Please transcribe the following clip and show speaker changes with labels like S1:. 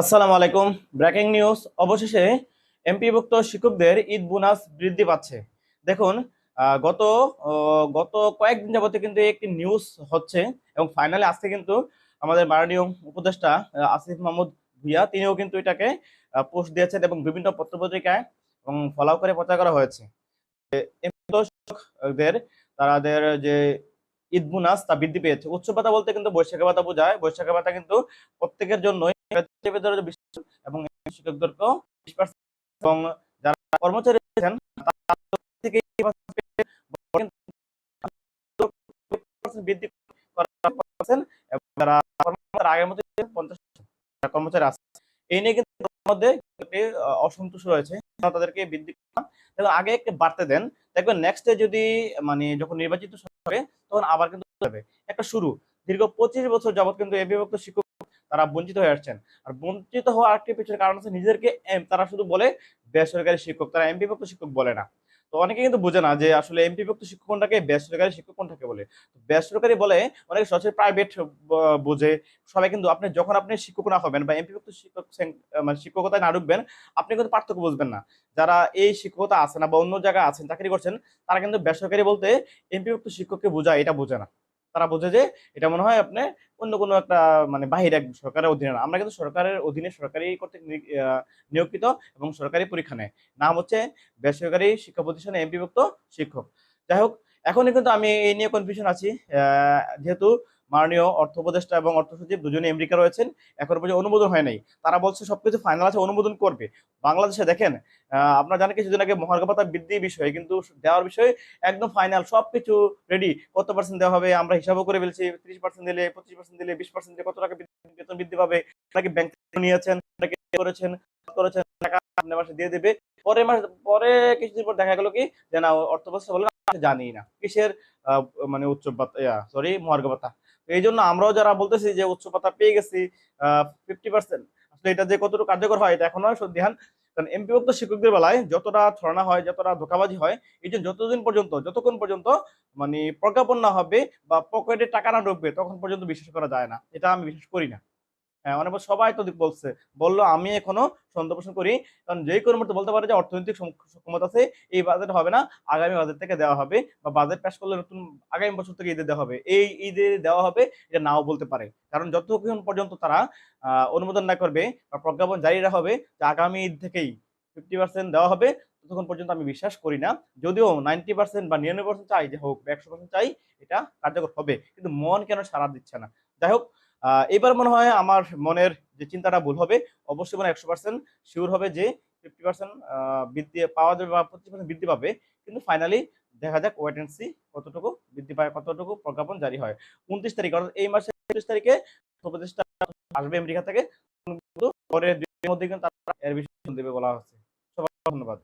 S1: আসসালামু আলাইকুম। Breaking news. অবশেষে এমপিভুক্ত শিক্ষকদের ঈদ বোনাস বৃদ্ধি পাচ্ছে। দেখুন গত গত কয়েকদিন যাবতে কিন্তু একটি নিউজ হচ্ছে এবং ফাইনালি আজকে কিন্তু আমাদের মাননীয় উপদেষ্টা আসিফ মাহমুদ ভুইয়া, তিনিও কিন্তু এটাকে পোস্ট দিয়েছেন এবং বিভিন্ন পত্রপত্রিকায় এবং ফলো করে প্রচার করা হয়েছে। শিক্ষকদের তাদের যে ঈদ বোনাস তা বৃদ্ধি পেয়েছে। উচ্চ বলতে কিন্তু বৈশাখী ভাতা বোঝায়। বৈশাখী ভাতা কিন্তু প্রত্যেকের জন্যই এবং বিশ পার্সেন্ট এবং যারা কর্মচারী থেকে বৃদ্ধি আগের মতো পঞ্চাশ কর্মচারী আছে, এই নিয়ে কিন্তু মধ্যে অসন্তোষ রয়েছে। তাদেরকে বৃদ্ধি করা আগে একটু বাড়তে দেন। দেখবেন নেক্সট যদি মানে যখন নির্বাচিত হবে, তখন আবার কিন্তু একটা শুরু। দীর্ঘ পঁচিশ বছর যাবত কিন্তু এ বিভক্ত শিক্ষক তারা বঞ্চিত হয়ে আসছেন। আর বঞ্চিত হওয়ার একটি পিছনে কারণ হচ্ছে নিজেদেরকে তারা শুধু বলে বেসরকারি শিক্ষক, তারা এমপি ভুক্ত শিক্ষক বলে না। তো অনেকে কিন্তু বোঝে না যে আসলে এমপি ভুক্ত শিক্ষক কোনটাকে বেসরকারি শিক্ষক কোনটাকে বলে। বেসরকারি বলে অনেকে সরাসরি প্রাইভেট বোঝে। সবাই কিন্তু আপনি যখন আপনি শিক্ষক না হবেন বা এমপি ভুক্ত শিক্ষক মানে শিক্ষকতায় না ঢুকবেন, আপনি কিন্তু পার্থক্য বুঝবেন না। যারা এই শিক্ষকতা আছে না বা অন্য জায়গায় আছেন, চাকরি করছেন, তারা কিন্তু বেসরকারি বলতে এমপি ভুক্ত শিক্ষককে বোঝায়, এটা বোঝে না। তারা বোঝে যে এটা মনে হয় আপনি অন্য কোনো একটা মানে বাহির এক সরকারের অধীনে না। আমরা কিন্তু সরকারের অধীনে সরকারি কর্তৃক নিয়োগিত এবং সরকারি পরীক্ষা নেয়। নাম হচ্ছে বেসরকারি শিক্ষা প্রতিষ্ঠানে এমপিভুক্ত শিক্ষক। যাই হোক এখনই কিন্তু আমি এই নিয়ে কনফিউশন আছি। যেহেতু মাননীয় অর্থ উপদেষ্টা এবং অর্থ সচিব দুজনে আমেরিকা রয়েছেন, এখন পর্যন্ত অনুমোদন হয় নাই। তারা বলছে সবকিছু ফাইনাল আছে, অনুমোদন করবে। বাংলাদেশে দেখেন আপনারা জানেন কিছুদিন আগে মহার্ঘ ভাতা বৃদ্ধি বিষয়ে কিন্তু দেওয়ার বিষয়ে একদম ফাইনাল সবকিছু রেডি কত পার্সেন্ট দেওয়া হবে, আমরা হিসাবও করে ফেলছি, ত্রিশ পার্সেন্ট দিলে, পঁচিশ পার্সেন্ট দিলে, বিশ পার্সেন্ট দিলে কত টাকা বেতন বৃদ্ধি পাবে নাকি ব্যাংক নিয়েছেন করেছেন করেছেন, টাকা আপনার মাসে দিয়ে দেবে। পরের মাস পরে কিছুদিন পর দেখা গেল কি, যে না, অর্থ বলে জানি না। কিসের মানে উচ্চ সরি মহার্ঘ ভাতা এই জন্য আমরাও যারা বলতেছি যে উচ্চ ভাতা পেয়ে গেছি ফিফটি পার্সেন্ট আসলে এটা যে কতটুকু কার্যকর হয় এটা এখনও সন্দেহান কারণ এমপিভুক্ত শিক্ষকদের বেলায় যতটা ছড়ানো হয়, যতটা ধোকাবাজি হয়, এই জন্য যতদিন পর্যন্ত, যতক্ষণ পর্যন্ত মানে প্রজ্ঞাপন না হবে বা পকেটে টাকা না ঢুকবে, তখন পর্যন্ত বিশ্বাস করা যায় না। এটা আমি বিশ্বাস করি না। অনেক সবাই তো বলছে, বলল, আমি এখনও সন্দেহ পোষণ করি কারণ যেই কোনো মুহূর্তে বলতে পারে যে অর্থনৈতিক সক্ষমতা আছে, এই বাজেট হবে না, আগামী বাজেট থেকে দেওয়া হবে বা বাজেট পাস করলে নতুন আগামী বছর থেকে ঈদে দেওয়া হবে। এই ঈদে দেওয়া হবে এটা নাও বলতে পারে। কারণ যতক্ষণ পর্যন্ত তারা অনুমোদন না করবে বা প্রজ্ঞাপন জারি রাখা হবে যে আগামী ঈদ থেকেই ফিফটি পার্সেন্ট দেওয়া হবে, ততক্ষণ পর্যন্ত আমি বিশ্বাস করি না। যদিও নাইনটি পার্সেন্ট বা নিরানব্বই পার্সেন্ট চাই, যে হোক একশো পার্সেন্ট চাই, এটা কার্যকর হবে। কিন্তু মন কেন সাড়া দিচ্ছে না? যাই হোক এবার মনে হয় আমার মনের যে চিন্তাটা ভুল হবে, অবশ্যই মনে একশো পার্সেন্ট শিওর হবে যে ফিফটি পার্সেন্ট বৃদ্ধি পাওয়া যাবে বা পঁচিশ পার্সেন্ট বৃদ্ধি পাবে। কিন্তু ফাইনালি দেখা যাক ওয়েট অ্যান্ড সি কতটুকু বৃদ্ধি পায়, কতটুকু প্রজ্ঞাপন জারি হয়। উনত্রিশ তারিখ, অর্থাৎ এই মাসের উনত্রিশ তারিখে উপদেষ্টা আসবে আমেরিকা থেকে। পরের দুই মধ্যে কিন্তু তারা এর বিষয়ে দেবে বলা হচ্ছে। সবাই ধন্যবাদ।